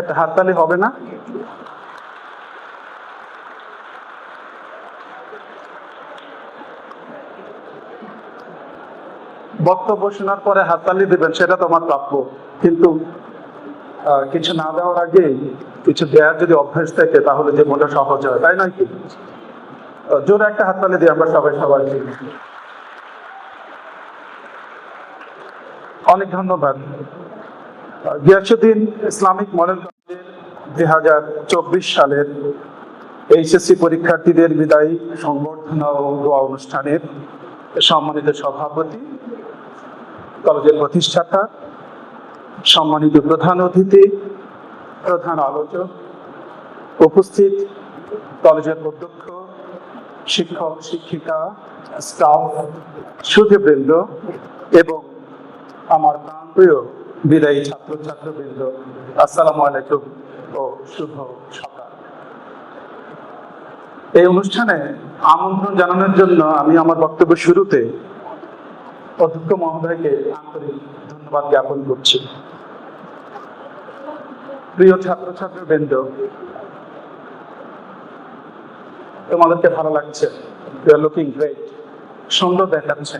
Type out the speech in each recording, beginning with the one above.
একটা হাততালি হবে না? বক্তব্য শোনার পরে হাততালি দেবেন, সেটা তোমার প্রাপ্য। কিন্তু কিছু না দেওয়ার আগে কিছু দেওয়ার যদি অভ্যাস থাকে, তাহলে যে মনটা সহজ হয়, তাই নয় কি? জোরে একটা হাততালি দিই আমরা সবাই সবাই। অনেক ধন্যবাদ। গিয়াসুদ্দিন ইসলামিক মডেল কলেজের দুই হাজার চব্বিশ সালের এইচএসসি পরীক্ষার্থীদের বিদায়ী সংবর্ধনা ও দোয়া অনুষ্ঠানের সম্মানিত সভাপতি, কলেজের প্রতিষ্ঠাতা, সম্মানিত প্রধান অতিথি, প্রধান আলোচক উপস্থিত, কলেজের অধ্যক্ষ, শিক্ষক, শিক্ষিকা, স্টাফ, সুধীবৃন্দ এবং আমার প্রিয় বিদায়ী ছাত্রছাত্রবৃন্দ, আসসালামু আলাইকুম ও শুভ সকাল। এই অনুষ্ঠানে আমন্ত্রণ জানানোর জন্য আমি আমার বক্তব্য শুরুতে অধ্যক্ষ মহোদয়কে আন্তরিক ধন্যবাদ জ্ঞাপন করছি। প্রিয় ছাত্রছাত্রীবৃন্দ, তোমাদেরকে ভালো লাগছে ইউ আর লুকিং গ্রেট সুন্দর দেখাচ্ছে।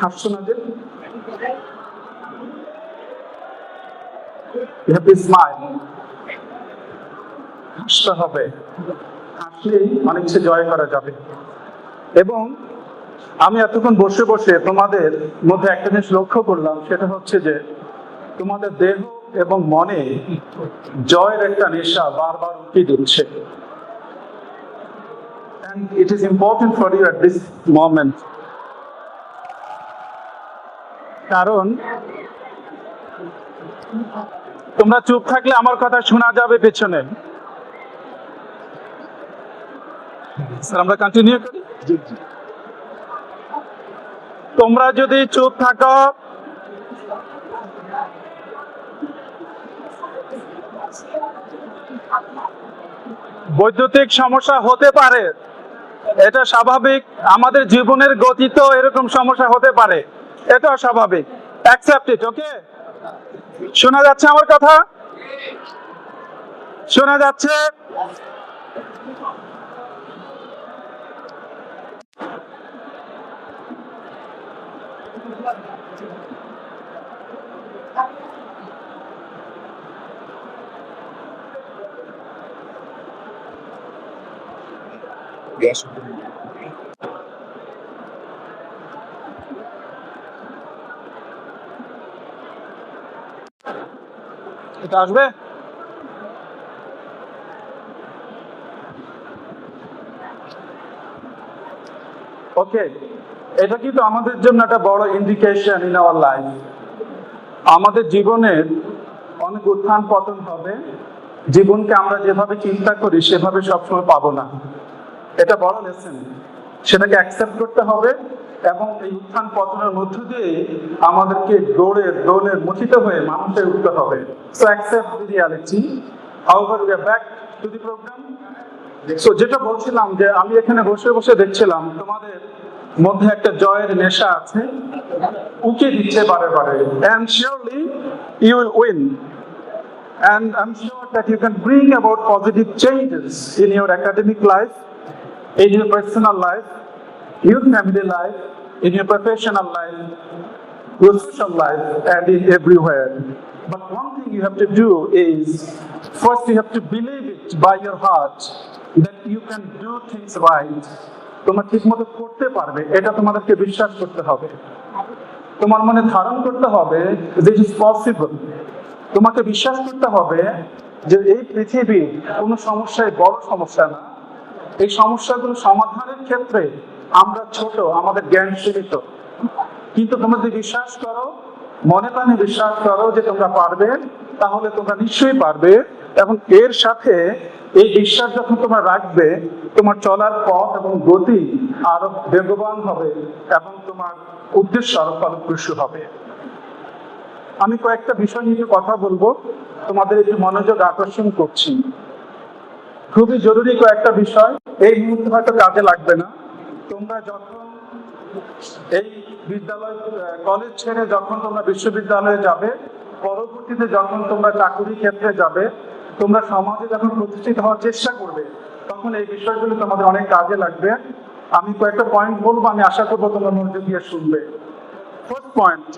হাসছো না যে? You have to smile. হাসতে হবে। হাসলেই অনেক কিছু জয় করা যাবে। এবং আমি এতক্ষণ বসে বসে তোমাদের মধ্যে একটা জিনিস লক্ষ্য করলাম, সেটা হচ্ছে যে তোমাদের দেহ এবং মনে জয়ের একটা নেশা বারবার উঠে দিচ্ছে। And it is important for you at this moment. কারণ তোমরা চুপ থাকলে আমার কথা শোনা যাবে পেছনে। স্যার, আমরা কন্টিনিউ করি? তোমরা যদি চুপ থাকো, বৈদ্যুতিক সমস্যা হতে পারে। এটা স্বাভাবিক। আমাদের জীবনের গতিতেও এরকম সমস্যা হতে পারে। এটাও স্বাভাবিক। অ্যাকসেপ্ট ইট ওকে শোনা যাচ্ছে আমার কথা? শোনা যাচ্ছে? এটা আসবে। ওকে এটা কিন্তু আমাদের জন্য একটা বড় ইন্ডিকেশন ইন আওয়ার লাইফ আমাদের জীবনের অনেক উত্থান পতন হবে। জীবনকে আমরা যেভাবে চিন্তা করি, সেভাবে সবসময় পাবো না। এটা বড় লেসেন সেটাকে অ্যাকসেপ্ট করতে হবে। এবং এই উত্থান পতনের মধ্য দিয়ে আমাদেরকে দৌড়ে দৌড়ে মুচিত হয়ে মানুষে উঠতে হবে। So accept the reality however we back to the program so যেটা বলছিলাম যে আমি এখানে বসে বসে দেখছিলাম তোমাদের মধ্যে একটা জয়ের নেশা আছে। উকে দিচ্ছে বারে বারে। And surely you will win and I'm sure that you can bring about positive changes in your academic life, in your personal life, your family life, in your professional life, your social life, and in everywhere. But one thing you have to do is first you have to believe it by your heart that you can do things right. তোমরা ঠিক মতো করতে পারবে এটা তোমাদেরকে বিশ্বাস করতে হবে তোমার মনে ধারণ করতে হবে দিস ইজ পসিবল তোমাকে বিশ্বাস করতে হবে যে এই পৃথিবী কোনো সমস্যায় বড় সমস্যা না এই সমস্যাগুলো সমাধানের ক্ষেত্রে আমরা ছোট, আমাদের জ্ঞান সীমিত। কিন্তু তোমরা যদি বিশ্বাস করো, মনে প্রাণে বিশ্বাস করো যে তোমরা পারবে, তাহলে তোমরা নিশ্চয়ই পারবে এবং এর সাথে এই বিশ্বাস যখন তোমরা রাখবে, তোমার চলার পথ এবং গতি আরও বেগবান হবে এবং তোমার উদ্দেশ্য আরও ফলপ্রসূ হবে। আমি কয়েকটা বিষয় নিয়ে কথা বলব, তোমাদের একটু মনোযোগ আকর্ষণ করছি। খুবই জরুরি কয়েকটা বিষয়, এই মুহূর্তে হয়তো কাজে লাগবে না। তোমরা যখন এই বিদ্যালয় কলেজ ছেড়ে যখন তোমরা বিশ্ববিদ্যালয়ে যাবে, পরবর্তীতে যখন তোমরা চাকুরি ক্ষেত্রে যাবে, তোমরা সমাজে যখন প্রতিষ্ঠিত হওয়ার চেষ্টা করবে, তখন এই বিষয়গুলো তোমাদের অনেক কাজে লাগবে। আমি কয়েকটা পয়েন্ট বলব, আমি আশা করব তোমরা মনোযোগ দিয়ে শুনবে। ফার্স্ট পয়েন্ট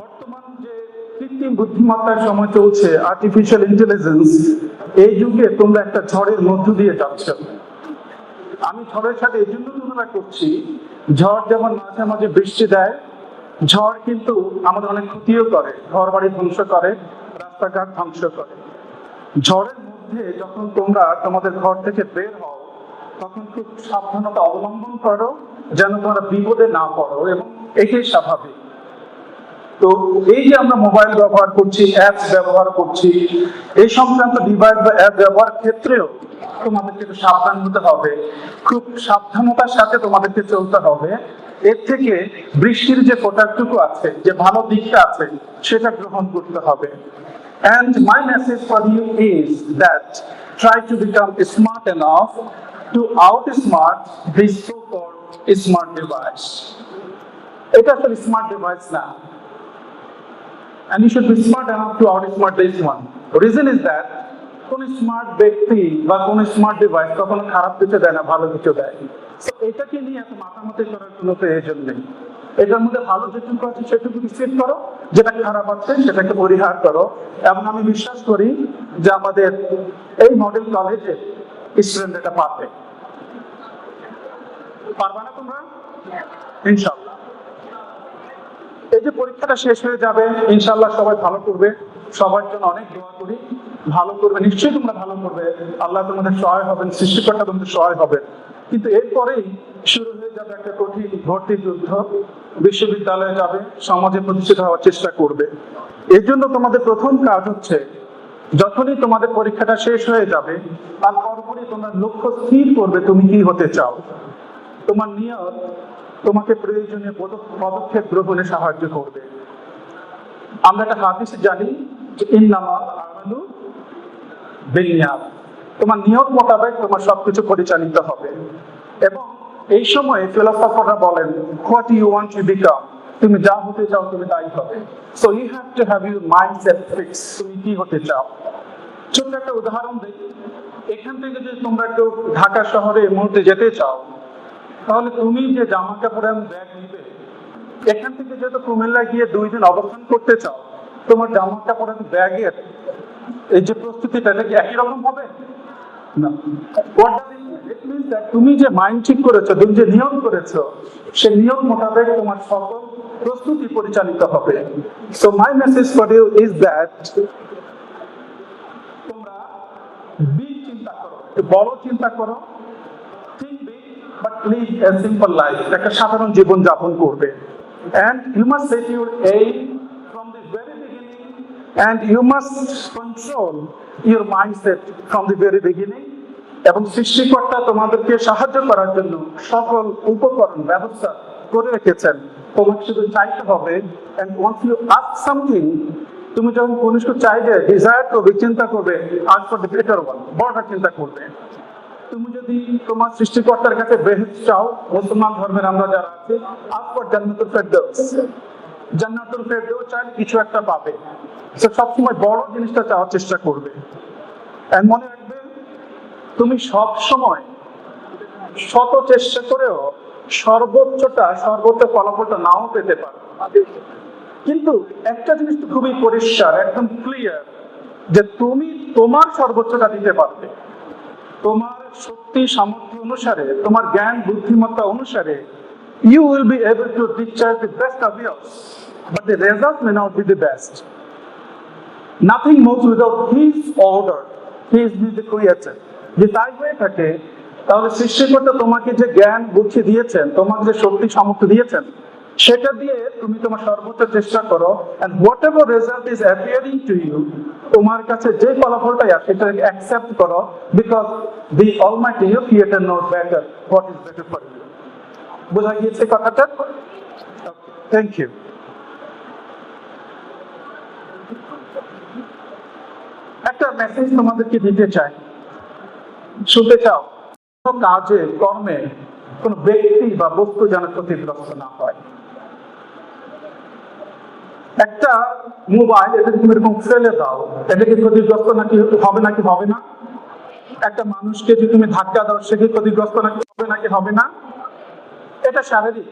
বর্তমান যে কৃত্রিম বুদ্ধিমত্তার সময় চলছে আর্টিফিশিয়াল ইন্টেলিজেন্স এই যুগে তোমরা একটা ঝড়ের মধ্য দিয়ে যাচ্ছ। আমি ঝড়ের সাথে এই জন্য তুলনা করছি, ঝড় যেমন মাঝে মাঝে বৃষ্টি দেয়, ঝড় কিন্তু আমাদের অনেক ক্ষতিও করে ঘর বাড়ি ধ্বংস করে, রাস্তাঘাট ধ্বংস করে। ঝড়ের মধ্যে যখন তোমরা তোমাদের ঘর থেকে বের হও, তখন খুব সাবধানতা অবলম্বন করো, যেন তোমরা বিপদে না পড়ো, এবং এটাই স্বাভাবিক। তো এই যে আমরা মোবাইল ব্যবহার করছি অ্যাপস ব্যবহার করছি, এই সংক্রান্ত ডিভাইস বা অ্যাপ ব্যবহার ক্ষেত্রেও তোমাদেরকে একটু সাবধান হতে হবে। খুব সাবধানতার সাথে তোমাদেরকে চলতে হবে। এর থেকে বৃষ্টির যে ফোটারটুকু আছে, যে ভালো দিকটা আছে, সেটা গ্রহণ করতে হবে। And my message for you is that try to become smart enough to outsmart this so-called smart device. এটা আসলে স্মার্ট ডিভাইস না। And you should be smart enough to outsmart this one. Reason is that কোন smart ব্যক্তি বা কোন smart device কখনো খারাপ কিছু দেয় না ভালো কিছু দেয়। এটাকে নিয়ে এত মাতামাতি করার কোনো প্রয়োজন নেই। এটার মধ্যে ভালো যেটুকু আছে সেটুকু রিসিভ করো। যেটা খারাপ আছে সেটাকে পরিহার করো। এবং আমি বিশ্বাস করি যে আমাদের এই মডেল কলেজে স্টুডেন্ট এটা পাবে পারবা না তোমরা? ইনশাল্লাহ যে পরীক্ষাটা শেষ হয়ে যাবে ইনশাল্লাহ সবাই ভালো করবে। সবার জন্য অনেক দোয়া করি। ভালো করবে, নিশ্চয়ই তোমরা ভালো করবে। আল্লাহ তোমাদের সহায় হবেন, সৃষ্টিকর্তা তোমাদের সহায় হবেন কিন্তু এরপরেই শুরু হয়ে যাবে একটা কঠিন ভর্তি যুদ্ধ। বিশ্ববিদ্যালয়ে যাবে, সমাজে প্রতিষ্ঠিত হওয়ার চেষ্টা করবে। এর জন্য তোমাদের প্রথম কাজ হচ্ছে, যখনই তোমাদের পরীক্ষাটা শেষ হয়ে যাবে তার পরপরই তোমরা লক্ষ্য স্থির করবে তুমি কি হতে চাও। তোমার নিয়ত তোমাকে প্রয়োজনীয় পদক্ষেপ গ্রহণে সাহায্য করবে। আমরা একটা হাদিসে জানি যে বিনিয়াত তোমার নিয়ত মোতাবেক তোমার সবকিছু পরিচালিত হবে। এবং এই সময়ে ফিলোসফাররা বলেন what you want to become তুমি যা হতে চাও, তুমি তাই হবে। So you have to have your mindset fix তুমি কি হতে চাও? ছোট্ট একটা উদাহরণ দিই। এখান থেকে যদি তোমরা একটু ঢাকা শহরে এই মুহূর্তে যেতে চাও তাহলে তুমি যে জামা কাপড় এবং ব্যাগ নিবে, এখান থেকে যেহেতু কুমিল্লা গিয়ে দুই দিন অবস্থান করতে চাও, তোমার জামা কাপড় এবং ব্যাগের এই যে প্রস্তুতিটা এটা কি একই রকম হবে? তুমি যে মাইন্ড ঠিক করেছ, তুমি যে নিয়ম করেছ সে নিয়ম মোতাবেক তোমার সকল প্রস্তুতি পরিচালিত হবে। So my message for you is that তোমরা বিগ চিন্তা করো বড় চিন্তা করো। সাধারণ জীবন করবে। অ্যান্ড ইউ মাস্ট সেট এই from and you must control your mindset from the very এবং সৃষ্টিকর্তা তোমাদেরকে সাহায্য করার জন্য সকল উপকরণ, ব্যবস্থা করে রেখেছেন। তোমাকে শুধু চাইতে হবে অ্যান্ড ওয়ান্স ইউ সামথিং তুমি যখন কনিষ্ঠ চাইবে ডিজায়ার করবে, চিন্তা করবে ask for the better one বড় চিন্তা করবে। তুমি যদি তোমার সৃষ্টিকর্তার কাছে বেহেস চাও, মুসলমান ধর্মের আমরা যারা আছি, আকবর জান্নাতুল ফেরদৌস। জান্নাতুল ফেরদৌস চাইলে কিছু একটা পাবে। সবসময় বড় জিনিসটা চাওয়ার চেষ্টা করবে। মনে রাখবে, তুমি সব সময় শত চেষ্টা করেও সর্বোচ্চটা, সর্বোচ্চ ফলাফলটা নাও পেতে পারো। কিন্তু একটা জিনিস খুবই পরিষ্কার, একদম ক্লিয়ার যে তুমি তোমার সর্বোচ্চটা দিতে পারবে। তোমার শক্তি সামর্থ্য অনুসারে, তোমার জ্ঞান, বুদ্ধিমত্তা অনুসারে you will be able to discharge the best of years but the result may not be the best nothing moves without his order he is the creator যে তাই হয়ে থাকে, তাহলে সৃষ্টিকর্তা তোমাকে যে জ্ঞান, বুদ্ধি দিয়েছেন তোমাকে যে শক্তি সামর্থ্য দিয়েছেন সেটা দিয়ে তুমি তোমার সর্বোচ্চ চেষ্টা করো and whatever result is appearing to you তোমার কাছে যে ফলাফলটাই আসে সেটাকে অ্যাকসেপ্ট করো because the almighty you creator knows better what is better for you বোঝা গিয়েছে কথাটা? থ্যাংক ইউ একটা মেসেজ তোমাদেরকে দিতে চাই। শুনতে চাও? কোনো কাজে, কর্মে কোনো ব্যক্তি বা বস্তু যেন ক্ষতিগ্রস্ত না হয়। একটা মোবাইল, এটা তুমি এরকম ফেলে দাও? এটা কি ক্ষতিগ্রস্ত নাকি হবে নাকি হবে না? একটা মানুষকে যদি তুমি ধাক্কা দাও, সে কি ক্ষতিগ্রস্ত নাকি হবে নাকি হবে না? এটা শারীরিক,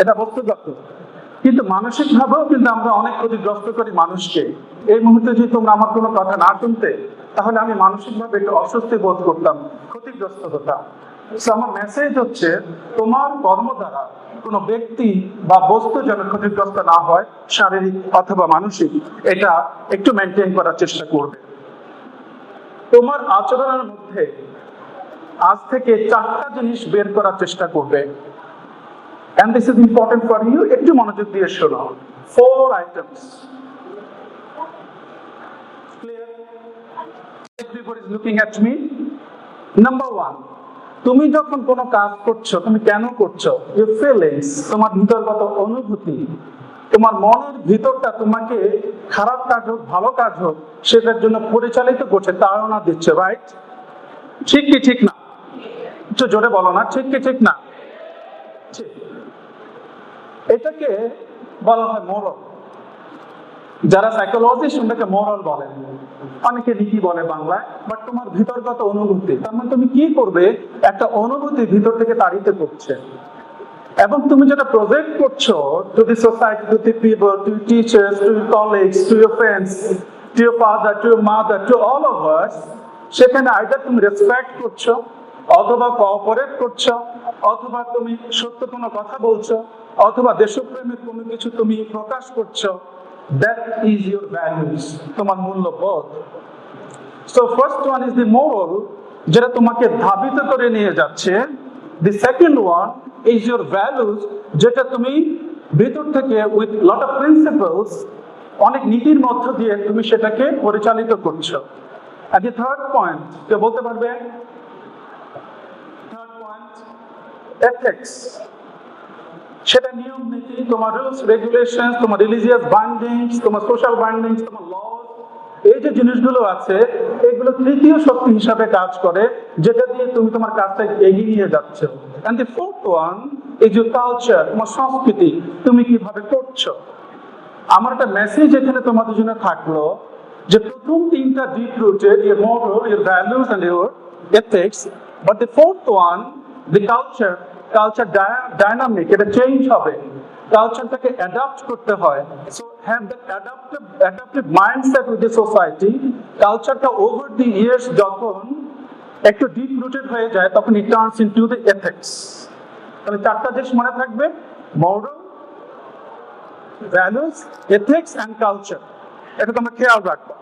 এটা বস্তুগত। কিন্তু মানসিক ভাবেও কিন্তু আমরা অনেক ক্ষতিগ্রস্ত করি মানুষকে। এই মুহূর্তে যদি তোমরা আমার কোনো কথা না শুনতে, তাহলে আমি মানসিক ভাবে একটু অস্বস্তি বোধ করতাম, ক্ষতিগ্রস্ত হতাম। আমার মেসেজ হচ্ছে, তোমার কর্ম দ্বারা কোনো ব্যক্তি বা বস্তু যেন ক্ষতিগ্রস্ত না হয়, শারীরিক অথবা মানসিক, এটা একটু মেনটেন করার চেষ্টা করবে। তোমার আচরণের মধ্যে আজ থেকে চারটা জিনিস বের করার চেষ্টা করবে। And this is important একটু মনোযোগ দিয়ে শোনো। Four items. Clear? Everybody is looking at তুমি যখন কোনো কাজ করছ, তুমি কেন করছ? Feelings, তোমার ভিতরগত অনুভূতি, তোমার মনের ভিতরটা তোমাকে খারাপ কাজ হোক, ভালো কাজ হোক, সেটার জন্য পরিচালিত করছে, তাড়না দিচ্ছে রাইট ঠিক কি ঠিক না? একটু জোরে বলো না, ঠিক কি ঠিক না? ঠিক। এটাকে বলা হয় মোরল যারা সাইকোলজিস্ট ওটাকে মোরল বলেন অনেকে নীতি বলে বাংলায় বাট তোমার ভিতরগত অনুভূতি, তার মানে তুমি কি করবে? একটা অনুভূতি ভিতর থেকে তাড়িত করছে। এবং তুমি যেটা প্রজেক্ট করছ to the society to the people to teachers to colleagues to your friends to your father to your mother to all of us সেখানে আইদার তুমি রেসপেক্ট করছ, অথবা কোঅপারেট করছ, অথবা তুমি সত্য কোনো কথা বলছো, অথবা দেশপ্রেমের কোনো কিছু তুমি প্রকাশ করছ দ্যাট ইজ ইউর ভ্যালুস তোমার মূল্যবোধ। So first one is the moral যেটা তোমাকে ধাবিত করে নিয়ে যাচ্ছে। The second one is your values যেটা তুমি ভিতর থেকে উইথ লট অফ প্রিন্সিপালস অনেক নীতির মধ্য দিয়ে তুমি সেটাকে পরিচালিত করছ। আর দি থার্ড পয়েন্ট কে বলতে পারবে? থার্ড পয়েন্ট এথিক্স সেটা নিয়ম, নীতি, তোমার রুলস রেগুলেশন তোমার রিলিজিয়াস বাইন্ডিংস তোমার সোশ্যাল বাইন্ডিংস তোমার ল এই যে জিনিসগুলো আছে, এগুলো তৃতীয় শক্তি হিসাবে কাজ করে, যেটা দিয়ে তুমি তোমার কাজটা এগিয়ে নিয়ে যাচ্ছ the fourth one is your culture তোমার সংস্কৃতি, তুমি কীভাবে করছ? আমার একটা মেসেজ এখানে তোমাদের জন্য থাকল যে প্রথম তিনটা deep rooted your moral your values and your ethics but the fourth one the culture culture dynamic এটা চেঞ্জ হবে। কালচারটাকে অ্যাডাপ্ট করতে হয়। So have that adaptive adaptive mindset with the society কালচারটা ওভার দি ইয়ার্স যখন একটু deep rooted হয়ে যায়, তখন it turns into the ethics তাহলে চারটা জিনিস মনে থাকবে? Moral values ethics and culture এটা তোমরা খেয়াল রাখবে।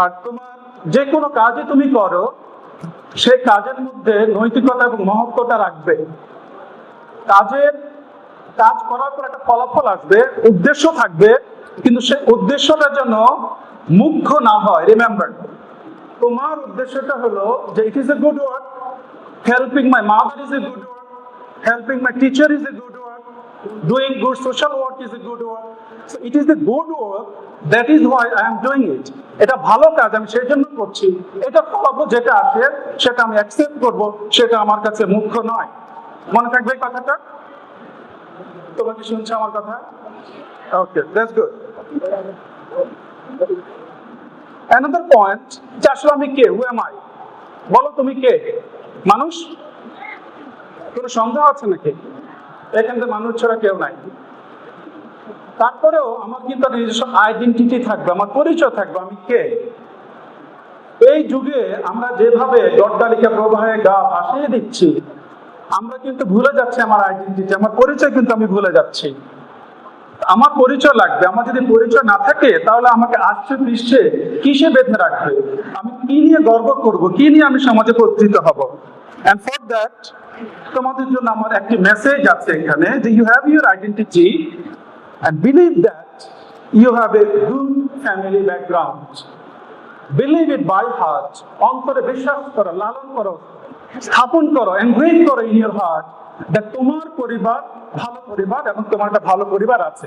আর তোমার যে কোনো কাজই তুমি করো সেই কাজের মধ্যে নৈতিকতা এবং মহত্বতা রাখবে। কাজের কাজ করার পর একটা ফলাফল আসবে, উদ্দেশ্য থাকবে, কিন্তু সেই উদ্দেশ্যটা যেন মুখ্য না হয়। রিমেম্বার তোমার উদ্দেশ্যটা হলো যে it is a good work helping my mother is a good work helping my teacher is a good work doing good, social work is a good work. So, it is the good work, that is why i am doing it. এটা ভালো কাজ, আমি সেই জন্য করছি। এটা ফলাফল যেটা আসে, সেটা আমি অ্যাকসেপ্ট করব, সেটা আমার কাছে মুখ্য নয়। মনে থাকবে এই কথাটা? তোমাকে শুনছো আমার কথা? Okay that's good another point যে আসলে আমি কে? হু এম আই বলো তুমি কে? মানুষ? কোনো সন্দেহ আছে নাকি? এখান মানুষ ছাড়া কেউ নাই। তারপরেও আমার কিন্তু নিজস্ব আইডেন্টিটি থাকবে, আমার পরিচয় থাকবে, আমি কে? এই যুগে আমরা যেভাবে দরদালিকা প্রবাহে গা ভাসিয়ে দিচ্ছি, আমরা কিন্তু ভুলে যাচ্ছি আমার আইডেন্টিটি আমার পরিচয় কিন্তু আমি ভুলে যাচ্ছি। আমার পরিচয় লাগবে, আমার যদি পরিচয় না থাকে, তাহলে আমাকে আসছে পৃষ্ঠে কিসে বেঁধে রাখবে আমি কি নিয়ে গর্ব করব কি নিয়ে আমি সমাজে পরিচিত হব এন্ড ফর দ্যাট তোমাদের জন্য আমার একটি মেসেজ আছে এখানে যে you have your identity and believe that you have a good family background. Believe it by heart. অন্তরে বিশ্বাস করো, লালন করো, স্থাপন করো এনগ্রেভ করো ইন ইউর হার্ট তোমার পরিবার ভালো পরিবার এবং তোমার একটা ভালো পরিবার আছে।